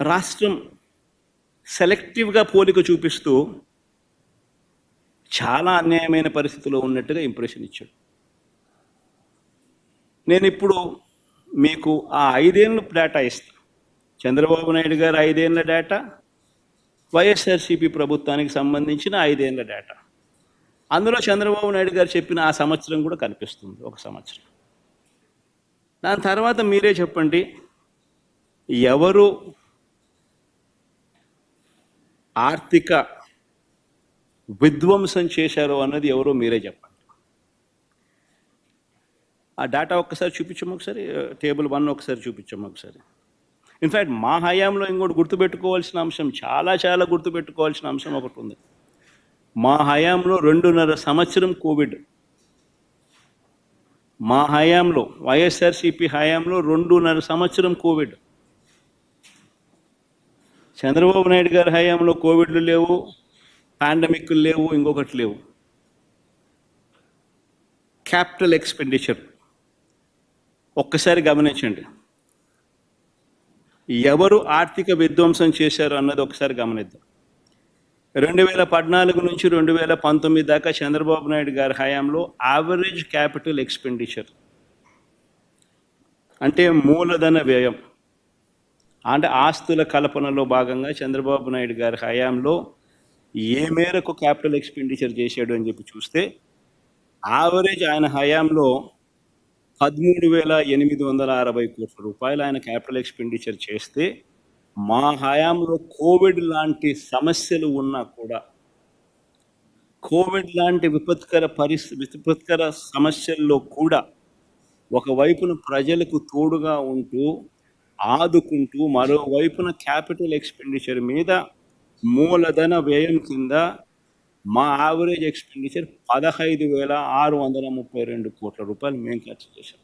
రాష్ట్రం సెలెక్టివ్గా పోలిక చూపిస్తూ చాలా అన్యాయమైన పరిస్థితిలో ఉన్నట్టుగా ఇంప్రెషన్ ఇచ్చాడు. నేను ఇప్పుడు మీకు ఆ ఐదేళ్ళు డేటా ఇస్తాను చంద్రబాబు నాయుడు గారు ఐదేళ్ళ డేటా వైఎస్ఆర్సీపీ ప్రభుత్వానికి సంబంధించిన ఐదేళ్ళ డేటా. అందులో చంద్రబాబు నాయుడు గారు చెప్పిన ఆ సంవత్సరం కూడా కనిపిస్తుంది ఒక సంవత్సరం. దాని తర్వాత మీరే చెప్పండి ఎవరు ఆర్థిక విధ్వంసం చేశారో అన్నది ఎవరో మీరే చెప్పండి. ఆ డేటా ఒక్కసారి చూపించము ఒకసారి టేబుల్ వన్ ఒకసారి చూపించము ఒకసారి ఇన్ఫ్యాక్ట్ మా హయాంలో ఇంకోటి గుర్తుపెట్టుకోవాల్సిన అంశం చాలా చాలా గుర్తుపెట్టుకోవాల్సిన అంశం ఒకటి ఉంది. మా హయాంలో రెండున్నర సంవత్సరం కోవిడ్. మా హయాంలో వైఎస్ఆర్సీపీ హయాంలో రెండున్నర సంవత్సరం కోవిడ్. చంద్రబాబు నాయుడు గారి హయాంలో కోవిడ్లు లేవు పాండమిక్లు లేవు ఇంకొకటి లేవు. Capital expenditure. ఒక్కసారి గమనించండి. ఎవరు ఆర్థిక విధ్వంసం చేశారు అన్నది ఒకసారి గమనిద్దాం. రెండు వేల పద్నాలుగు నుంచి రెండు వేల పంతొమ్మిది దాకా చంద్రబాబు నాయుడు గారి హయాంలో యావరేజ్ క్యాపిటల్ ఎక్స్పెండిచర్ అంటే మూలధన వ్యయం. అంటే ఆస్తుల కల్పనలో భాగంగా చంద్రబాబు నాయుడు గారి హయాంలో ఏ మేరకు క్యాపిటల్ ఎక్స్పెండిచర్ చేశాడు అని చెప్పి చూస్తే యావరేజ్ ఆయన హయాంలో పదమూడు వేల ఎనిమిది వందల అరవై కోట్ల రూపాయలు ఆయన క్యాపిటల్ ఎక్స్పెండిచర్ చేస్తే మా హయాంలో కోవిడ్ లాంటి సమస్యలు ఉన్నా కూడా కోవిడ్ లాంటి విపత్కర పరిస్థితి విపత్కర సమస్యల్లో కూడా ఒకవైపున ప్రజలకు తోడుగా ఉంటూ ఆదుకుంటూ మరోవైపున క్యాపిటల్ ఎక్స్పెండిచర్ మీద మూలధన వ్యయం కింద మా యావరేజ్ ఎక్స్పెండిచర్ పదహైదు వేల ఆరు వందల ముప్పై రెండు కోట్ల రూపాయలు మేము ఖర్చు చేశాం.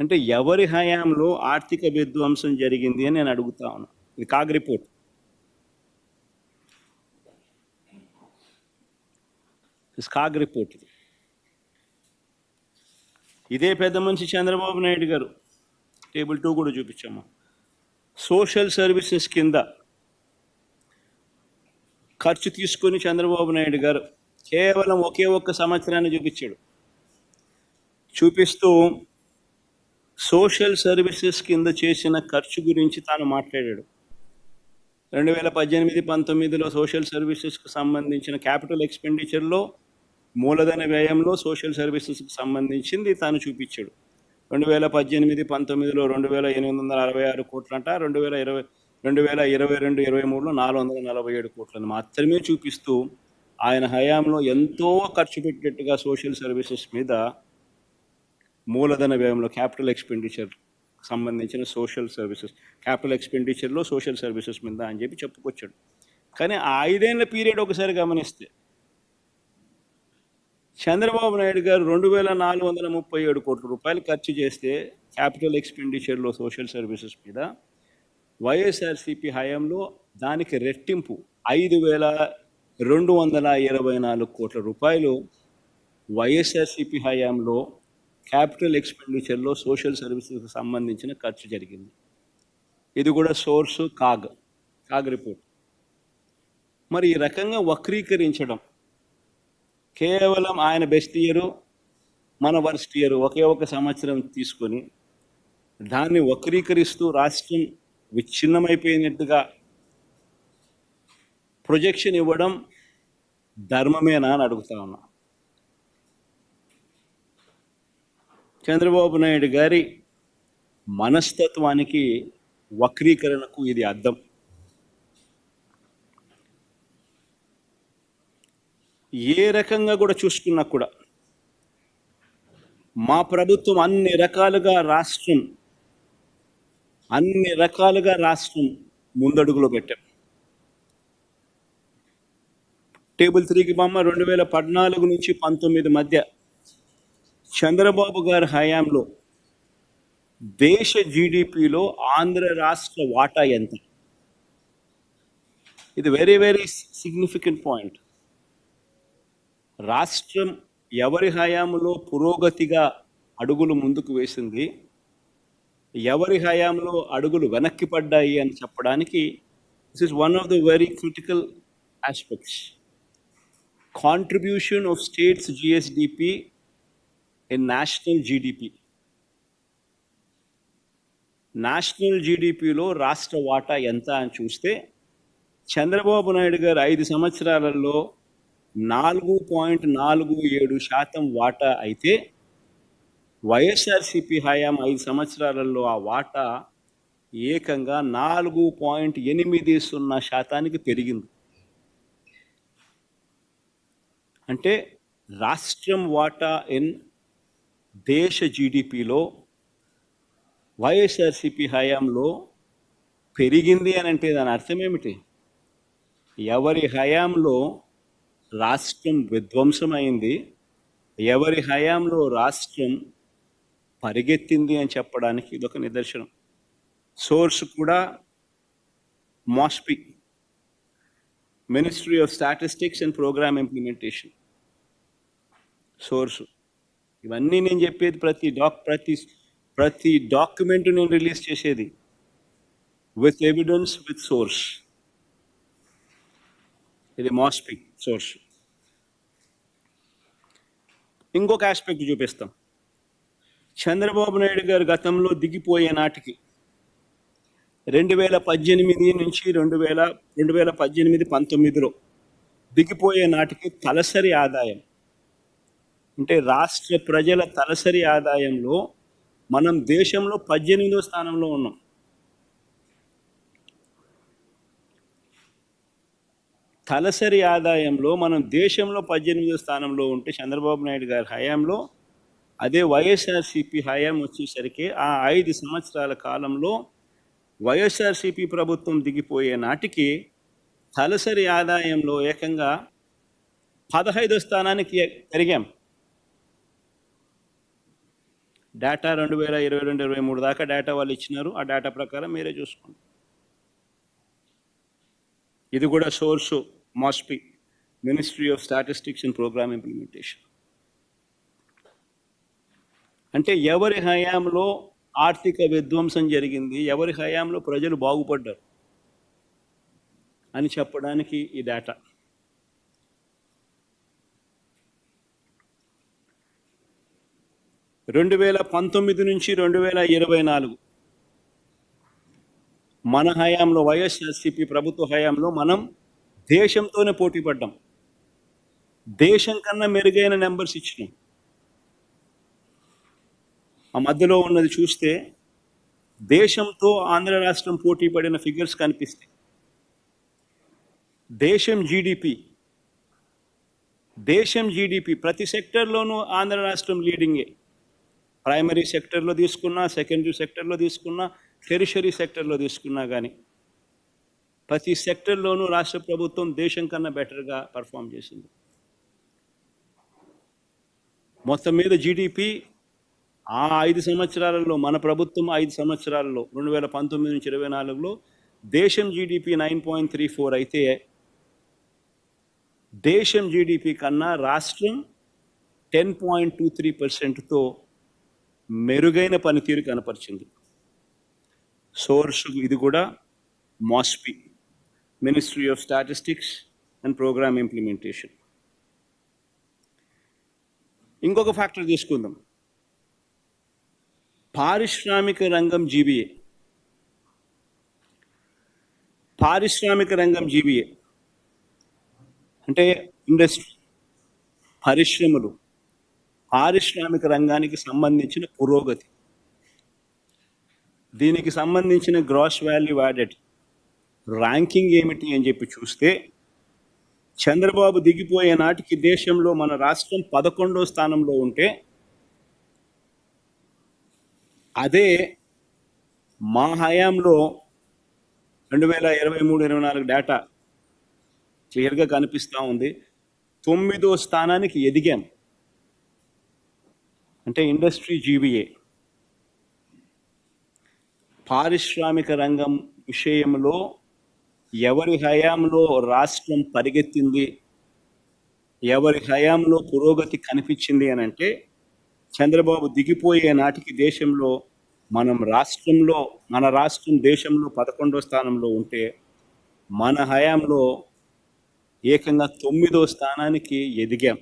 అంటే ఎవరి హయాంలో ఆర్థిక విధ్వంసం జరిగింది అని నేను అడుగుతా ఉన్నా. ఇది కాగ్ రిపోర్ట్. కాగ్ రిపోర్ట్ ఇది. ఇదే పెద్ద మనిషి చంద్రబాబు నాయుడు గారు టేబుల్ టూ కూడా చూపించాము. సోషల్ సర్వీసెస్ కింద ఖర్చు తీసుకొని చంద్రబాబు నాయుడు గారు కేవలం ఒకే ఒక్క సంవత్సరాన్ని చూపించాడు. చూపిస్తూ సోషల్ సర్వీసెస్ కింద చేసిన ఖర్చు గురించి తాను మాట్లాడాడు. రెండు వేల పద్దెనిమిది పంతొమ్మిదిలో సోషల్ సర్వీసెస్కి సంబంధించిన క్యాపిటల్ ఎక్స్పెండిచర్లో మూలధన వ్యయంలో సోషల్ సర్వీసెస్కి సంబంధించింది తాను చూపించాడు. రెండు వేల పద్దెనిమిది పంతొమ్మిదిలో రెండు వేల ఎనిమిది వందల అరవై ఆరు కోట్లంట రెండు వేల ఇరవై రెండు వేల ఇరవై రెండు ఇరవై మూడులో నాలుగు వందల నలభై ఏడు కోట్లను మాత్రమే చూపిస్తూ ఆయన హయాంలో ఎంతో ఖర్చు పెట్టినట్టుగా సోషల్ సర్వీసెస్ మీద మూలధన వ్యయంలో క్యాపిటల్ ఎక్స్పెండిచర్ సంబంధించిన సోషల్ సర్వీసెస్ క్యాపిటల్ ఎక్స్పెండిచర్లో సోషల్ సర్వీసెస్ మీద అని చెప్పి చెప్పుకొచ్చాడు. కానీ ఆ ఐదేళ్ళ పీరియడ్ ఒకసారి గమనిస్తే చంద్రబాబు నాయుడు గారు రెండు వేల నాలుగు వందల ముప్పై ఏడు కోట్ల రూపాయలు ఖర్చు చేస్తే క్యాపిటల్ ఎక్స్పెండిచర్లో సోషల్ సర్వీసెస్ మీద వైఎస్ఆర్సిపి హయాంలో దానికి రెట్టింపు ఐదు వేల రెండు వందల ఇరవై నాలుగు కోట్ల రూపాయలు వైఎస్ఆర్సిపి హయాంలో క్యాపిటల్ ఎక్స్పెండిచర్లో సోషల్ సర్వీసెస్కి సంబంధించిన ఖర్చు జరిగింది. ఇది కూడా సోర్సు కాగ్ కాగ్ రిపోర్ట్. మరి ఈ రకంగా వక్రీకరించడం కేవలం ఆయన బెస్ట్ ఇయరు మన వర్స్ట్ ఇయర్ ఒకే ఒక సంవత్సరం తీసుకొని దాన్ని వక్రీకరిస్తూ రాష్ట్రం విచ్ఛిన్నమైపోయినట్టుగా ప్రొజెక్షన్ ఇవ్వడం ధర్మమేనా అని అడుగుతా ఉన్నా. చంద్రబాబు నాయుడు గారి మనస్తత్వానికి వక్రీకరణకు ఇది అర్థం ఏ రకంగా కూడా చూసుకున్నా కూడా మా ప్రభుత్వం అన్ని రకాలుగా రాష్ట్రం అన్ని రకాలుగా రాష్ట్రం ముందడుగులో పెట్టాం. టేబుల్ త్రీకి బొమ్మ రెండు వేల పద్నాలుగు నుంచి పంతొమ్మిది మధ్య చంద్రబాబు గారి హయాంలో దేశ జీడిపిలో ఆంధ్ర రాష్ట్ర వాటా ఎంత? ఇది వెరీ వెరీ సిగ్నిఫికెంట్ పాయింట్ రాష్ట్రం ఎవరి హయాంలో పురోగతిగా అడుగులు ముందుకు వేసింది ఎవరి హయాంలో అడుగులు వెనక్కి పడ్డాయి అని చెప్పడానికి this is one of the very critical aspects contribution of states GSDP in national GDP national జీడిపిలో రాష్ట్ర వాటా ఎంత అని చూస్తే చంద్రబాబు నాయుడు గారు ఐదు సంవత్సరాలలో నాలుగు పాయింట్ నాలుగు ఏడు శాతం వాటా అయితే వైఎస్ఆర్సిపి హయాం ఐదు సంవత్సరాలలో ఆ వాటా ఏకంగా నాలుగు పాయింట్ ఎనిమిది సున్నా శాతానికి పెరిగింది. అంటే రాష్ట్రం వాటా ఇన్ దేశ జీడిపిలో వైఎస్ఆర్సిపి హయాంలో పెరిగింది అని అంటే దాని అర్థం ఏమిటి? ఎవరి హయాంలో రాష్ట్రం విధ్వంసమైంది. ఎవరి హయాంలో రాష్ట్రం పరిగెత్తింది అని చెప్పడానికి ఇదొక నిదర్శనం. సోర్స్ కూడా MOSPI ministry of statistics and programme implementation. Source. ఇవన్నీ నేను చెప్పేది ప్రతి డాక్ ప్రతి ప్రతి డాక్యుమెంట్ నేను రిలీజ్ చేసేది. With evidence with source. ఇది మాస్పింగ్ సోర్స్. ఇంకొక ఆస్పెక్ట్ చూపిస్తాం. చంద్రబాబు నాయుడు గారు గతంలో దిగిపోయే నాటికి రెండు వేల పద్దెనిమిది నుంచి రెండు వేల రెండు వేల పద్దెనిమిది పంతొమ్మిదిలో దిగిపోయే నాటికి తలసరి ఆదాయం అంటే రాష్ట్ర ప్రజల తలసరి ఆదాయంలో మనం దేశంలో పద్దెనిమిదో స్థానంలో ఉన్నాం. తలసరి ఆదాయంలో మనం దేశంలో పద్దెనిమిదో స్థానంలో ఉంటే చంద్రబాబు నాయుడు గారి హయాంలో అదే వైఎస్ఆర్సిపి హయాం వచ్చేసరికి ఆ ఐదు సంవత్సరాల కాలంలో వైఎస్ఆర్సిపి ప్రభుత్వం దిగిపోయే నాటికి తలసరి ఆదాయంలో ఏకంగా పదహైదో స్థానానికి పెరిగాం. డేటా రెండు వేల ఇరవై రెండు ఇరవై మూడు దాకా డేటా వాళ్ళు ఇచ్చినారు. ఆ డేటా ప్రకారం మీరే చూసుకోండి. ఇది కూడా source. MOSPI ministry of Statistics and Program Implementation. అంటే ఎవరి హయాంలో ఆర్థిక విధ్వంసం జరిగింది ఎవరి హయాంలో ప్రజలు బాగుపడ్డారు అని చెప్పడానికి ఈ డేటా రెండు వేల పంతొమ్మిది నుంచి రెండు వేల ఇరవై నాలుగు మన హయాంలో వైఎస్ఆర్సిపి ప్రభుత్వ హయాంలో మనం దేశంతోనే పోటీ పడ్డాం. దేశం కన్నా మెరుగైన నెంబర్స్ ఇచ్చినాం ఆ మధ్యలో ఉన్నది చూస్తే దేశంతో ఆంధ్ర రాష్ట్రం పోటీ పడిన ఫిగర్స్ కనిపిస్తాయి. దేశం జీడిపి దేశం జీడిపి ప్రతి సెక్టర్లోనూ ఆంధ్ర రాష్ట్రం లీడింగే ప్రైమరీ సెక్టర్లో తీసుకున్నా సెకండరీ సెక్టర్లో తీసుకున్నా టెరిషరీ సెక్టర్లో తీసుకున్నా కానీ ప్రతి సెక్టర్లోనూ రాష్ట్ర ప్రభుత్వం దేశం కన్నా బెటర్గా పర్ఫామ్ చేసింది. మొత్తం మీద జీడిపి ఆ ఐదు సంవత్సరాలలో మన ప్రభుత్వం ఐదు సంవత్సరాలలో రెండు వేల పంతొమ్మిది నుంచి ఇరవై నాలుగులో దేశం GDP nine point three four అయితే దేశం జీడిపి కన్నా రాష్ట్రం టెన్ పాయింట్ టూ త్రీ పర్సెంట్తో మెరుగైన పనితీరు కనపరిచింది. సోర్స్ ఇది కూడా MOSPI ministry of statistics and Program implementation ఇంకొక ఫ్యాక్టర్ తీసుకుందాం. పారిశ్రామిక రంగం జీబీఏ పారిశ్రామిక రంగం జీబీఏ అంటే ఇండస్ట్రీ పరిశ్రమలు పారిశ్రామిక రంగానికి సంబంధించిన పురోగతి. దీనికి సంబంధించిన గ్రాస్ వాల్యూ యాడెడ్ ర్యాంకింగ్ ఏమిటి అని చెప్పి చూస్తే చంద్రబాబు దిగిపోయే నాటికి దేశంలో మన రాష్ట్రం పదకొండో స్థానంలో ఉంటే అదే మా హయాంలో రెండు వేల ఇరవై మూడు ఇరవై నాలుగు డేటా క్లియర్గా కనిపిస్తూ ఉంది. తొమ్మిదో స్థానానికి ఎదిగాం. అంటే ఇండస్ట్రీ జీబీఏ పారిశ్రామిక రంగం విషయంలో ఎవరి హయాంలో రాష్ట్రం పరిగెత్తింది ఎవరి హయాంలో పురోగతి కనిపించింది అని అంటే చంద్రబాబు దిగిపోయే నాటికి దేశంలో మనం రాష్ట్రంలో మన రాష్ట్రం దేశంలో పదకొండో స్థానంలో ఉంటే మన హయాంలో ఏకంగా తొమ్మిదో స్థానానికి ఎదిగాం.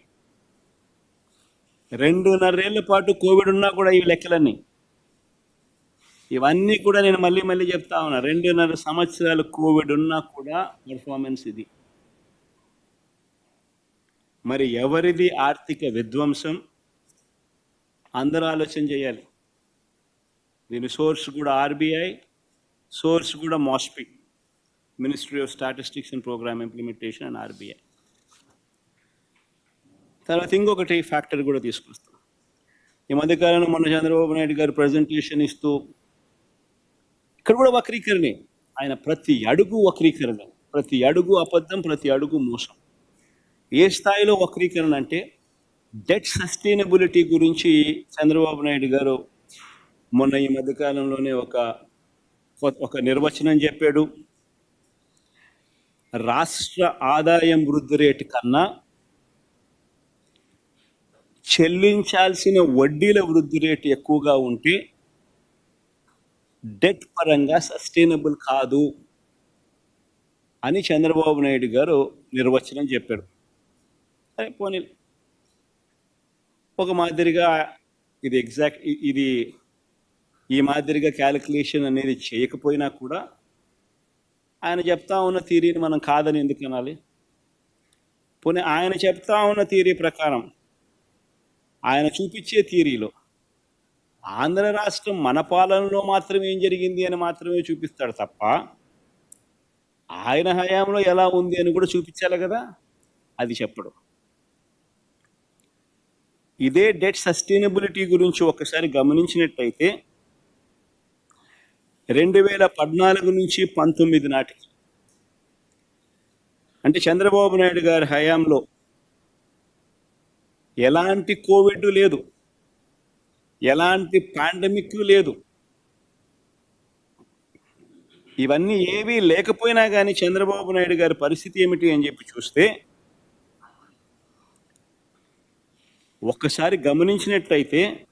రెండున్నరేళ్ళ పాటు కోవిడ్ ఉన్నా కూడా ఈ లెక్కలన్నీ. ఇవన్నీ కూడా నేను మళ్ళీ మళ్ళీ చెప్తా ఉన్నా. రెండున్నర సంవత్సరాలు కోవిడ్ ఉన్నా కూడా పెర్ఫార్మెన్స్ ఇది. మరి ఎవరిది ఆర్థిక విధ్వంసం? అందరూ ఆలోచన చేయాలి. దీని సోర్స్ కూడా ఆర్బీఐ సోర్స్ కూడా MOSPI ministry of statistics and programme implementation and RBI తర్వాత ఇంకొకటి ఫ్యాక్టర్ కూడా తీసుకొస్తాం. ఈ మధ్యకాలంలో మొన్న చంద్రబాబు నాయుడు గారు ప్రజెంటేషన్ ఇస్తూ ఇక్కడ కూడా వక్రీకరణే. ఆయన ప్రతి అడుగు వక్రీకరణ ప్రతి అడుగు అబద్ధం ప్రతి అడుగు మోసం. ఏ స్థాయిలో వక్రీకరణ అంటే డెట్ సస్టైనబిలిటీ గురించి చంద్రబాబు నాయుడు గారు మొన్న ఈ మధ్యకాలంలోనే ఒక ఒక నిర్వచనం చెప్పాడు. రాష్ట్ర ఆదాయం వృద్ధి రేటు కన్నా చెల్లించాల్సిన వడ్డీల వృద్ధి రేటు ఎక్కువగా ఉంటే డెట్ పరంగా సస్టైనబుల్ కాదు అని చంద్రబాబు నాయుడు గారు నిర్వచనం చెప్పారు. సరే పోనీ ఒక మాదిరిగా ఇది ఎగ్జాక్ట్ ఇది ఈ మాదిరిగా క్యాలిక్యులేషన్ అనేది చేయకపోయినా కూడా ఆయన చెప్తా ఉన్న థీరీని మనం కాదని ఎందుకు అనాలి? పోనీ ఆయన చెప్తా ఉన్న థీరీ ప్రకారం ఆయన చూపించే థీరీలో ఆంధ్ర రాష్ట్రం మన పాలనలో మాత్రం ఏం జరిగింది అని మాత్రమే చూపిస్తాడు తప్ప ఆయన హయాంలో ఎలా ఉంది అని కూడా చూపించాలి కదా? అది చెప్పడు. ఇదే డెట్ సస్టైనబిలిటీ గురించి ఒకసారి గమనించినట్టయితే రెండు వేల పద్నాలుగు నుంచి పంతొమ్మిది నాటికి అంటే చంద్రబాబు నాయుడు గారి హయాంలో ఎలాంటి కోవిడ్ లేదు. ఎలాంటి పాండమిక్ లేదు. ఇవన్నీ ఏవీ లేకపోయినా కానీ చంద్రబాబు నాయుడు గారి పరిస్థితి ఏమిటి అని చెప్పి చూస్తే ఒక్కసారి గమనించినట్టయితే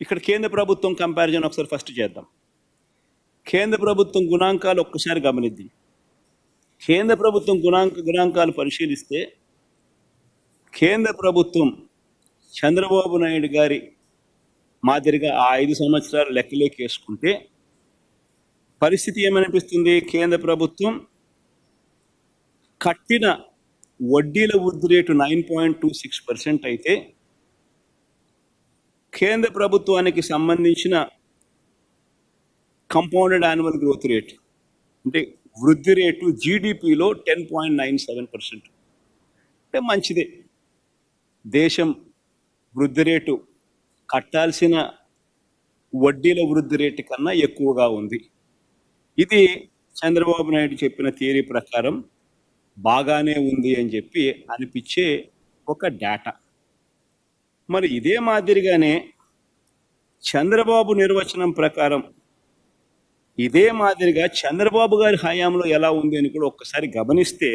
ఇక్కడ కేంద్ర ప్రభుత్వం కంపారిజన్ ఒకసారి ఫస్ట్ చేద్దాం. కేంద్ర ప్రభుత్వం గుణాంకాలు ఒక్కసారి గమనిద్దాం. కేంద్ర ప్రభుత్వం గుణాంక గుణాంకాలు పరిశీలిస్తే కేంద్ర ప్రభుత్వం చంద్రబాబు నాయుడు గారి మాదిరిగా ఆ ఐదు సంవత్సరాలు లెక్కలోకి వేసుకుంటే పరిస్థితి ఏమనిపిస్తుంది? కేంద్ర ప్రభుత్వం కట్టిన వడ్డీల వృద్ధి rate nine point two six percent అయితే కేంద్ర ప్రభుత్వానికి సంబంధించిన కంపౌండెడ్ యాన్యువల్ గ్రోత్ రేట్ అంటే వృద్ధి రేటు జీడిపిలో ten point nine seven percent. అంటే మంచిదే. దేశం వృద్ధి రేటు కట్టాల్సిన వడ్డీల వృద్ధి రేటు కన్నా ఎక్కువగా ఉంది. ఇది చంద్రబాబు నాయుడు చెప్పిన థియరీ ప్రకారం బాగానే ఉంది అని చెప్పి అనిపించే ఒక డేటా. మరి ఇదే మాదిరిగానే చంద్రబాబు నిర్వచనం ప్రకారం ఇదే మాదిరిగా చంద్రబాబు గారి హయాంలో ఎలా ఉంది అని కూడా ఒక్కసారి గమనిస్తే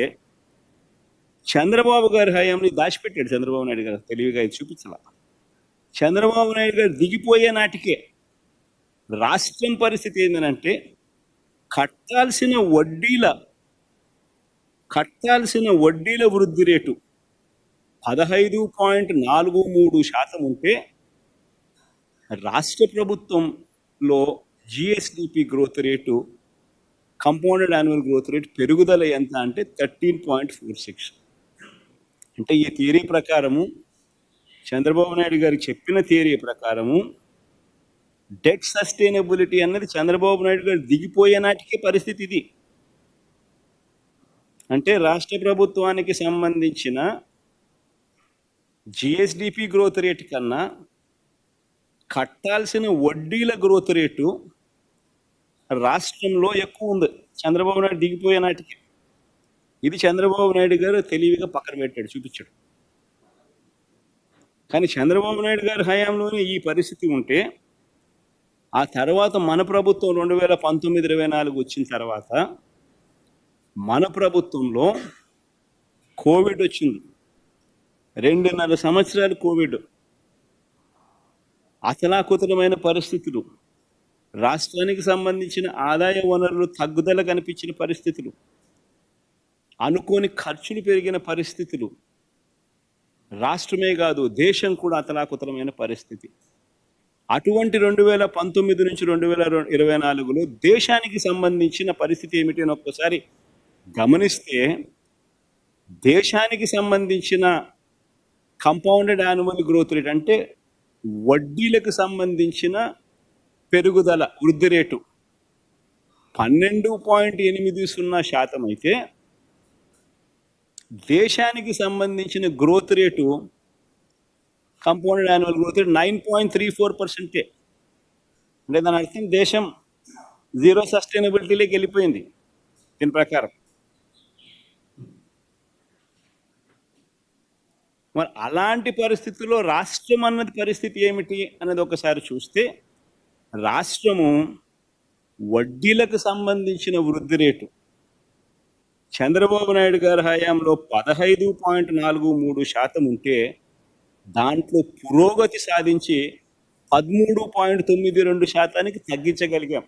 చంద్రబాబు గారి హయాంని దాచిపెట్టాడు చంద్రబాబు నాయుడు గారు. తెలివిగా ఇది చూపించాల. చంద్రబాబు నాయుడు గారు దిగిపోయే నాటికే రాష్ట్రం పరిస్థితి ఏంటంటే కట్టాల్సిన వడ్డీల కట్టాల్సిన వడ్డీల వృద్ధి రేటు పదహైదు పాయింట్ నాలుగు మూడు శాతం ఉంటే రాష్ట్ర ప్రభుత్వంలో GSDP growth rate compounded annual growth rate పెరుగుదల ఎంత అంటే థర్టీన్ పాయింట్ ఫోర్ సిక్స్. అంటే ఈ థియరీ ప్రకారము చంద్రబాబు నాయుడు గారు చెప్పిన థియరీ ప్రకారము డెట్ సస్టైనబిలిటీ అన్నది చంద్రబాబు నాయుడు గారు దిగిపోయే నాటికే పరిస్థితి ఇది. అంటే రాష్ట్ర ప్రభుత్వానికి సంబంధించిన జిఎస్డిపి గ్రోత్ రేటు కన్నా కట్టాల్సిన వడ్డీల గ్రోత్ రేటు రాష్ట్రంలో ఎక్కువ ఉంది. చంద్రబాబు నాయుడు దిగిపోయే నాటికి ఇది చంద్రబాబు నాయుడు గారు తెలివిగా పక్కన పెట్టాడు చూపించాడు. కానీ చంద్రబాబు నాయుడు గారి హయాంలోనే ఈ పరిస్థితి ఉంటే ఆ తర్వాత మన ప్రభుత్వం రెండు వేల పంతొమ్మిది ఇరవై నాలుగు వచ్చిన తర్వాత మన ప్రభుత్వంలో కోవిడ్ వచ్చింది. రెండున్నర సంవత్సరాలు కోవిడ్. అతలాకుతలమైన పరిస్థితులు. రాష్ట్రానికి సంబంధించిన ఆదాయ వనరులు తగ్గుదల కనిపించిన పరిస్థితులు. అనుకోని ఖర్చులు పెరిగిన పరిస్థితులు. రాష్ట్రమే కాదు దేశం కూడా అతలాకుతలమైన పరిస్థితి. అటువంటి రెండు వేల పంతొమ్మిది నుంచి రెండు వేల ఇరవై నాలుగులో దేశానికి సంబంధించిన పరిస్థితి ఏమిటి అని ఒక్కసారి గమనిస్తే దేశానికి సంబంధించిన కంపౌండెడ్ యాన్యువల్ గ్రోత్ రేట్ అంటే వడ్డీలకు సంబంధించిన పెరుగుదల వృద్ధి రేటు. పన్నెండు పాయింట్ ఎనిమిది సున్నా శాతం అయితే దేశానికి సంబంధించిన growth rate compounded annual growth rate nine point three four పర్సెంటే అంటే దాని అర్థం దేశం జీరో సస్టైనబిలిటీలోకి వెళ్ళిపోయింది. దీని ప్రకారం. మరి అలాంటి పరిస్థితుల్లో రాష్ట్రం అన్నది పరిస్థితి ఏమిటి అన్నది ఒకసారి చూస్తే రాష్ట్రము వడ్డీలకు సంబంధించిన వృద్ధి రేటు చంద్రబాబు నాయుడు గారి హయాంలో పదహైదు పాయింట్ నాలుగు మూడు శాతం ఉంటే దాంట్లో పురోగతి సాధించి పదమూడు పాయింట్ తొమ్మిది రెండు శాతానికి తగ్గించగలిగాం.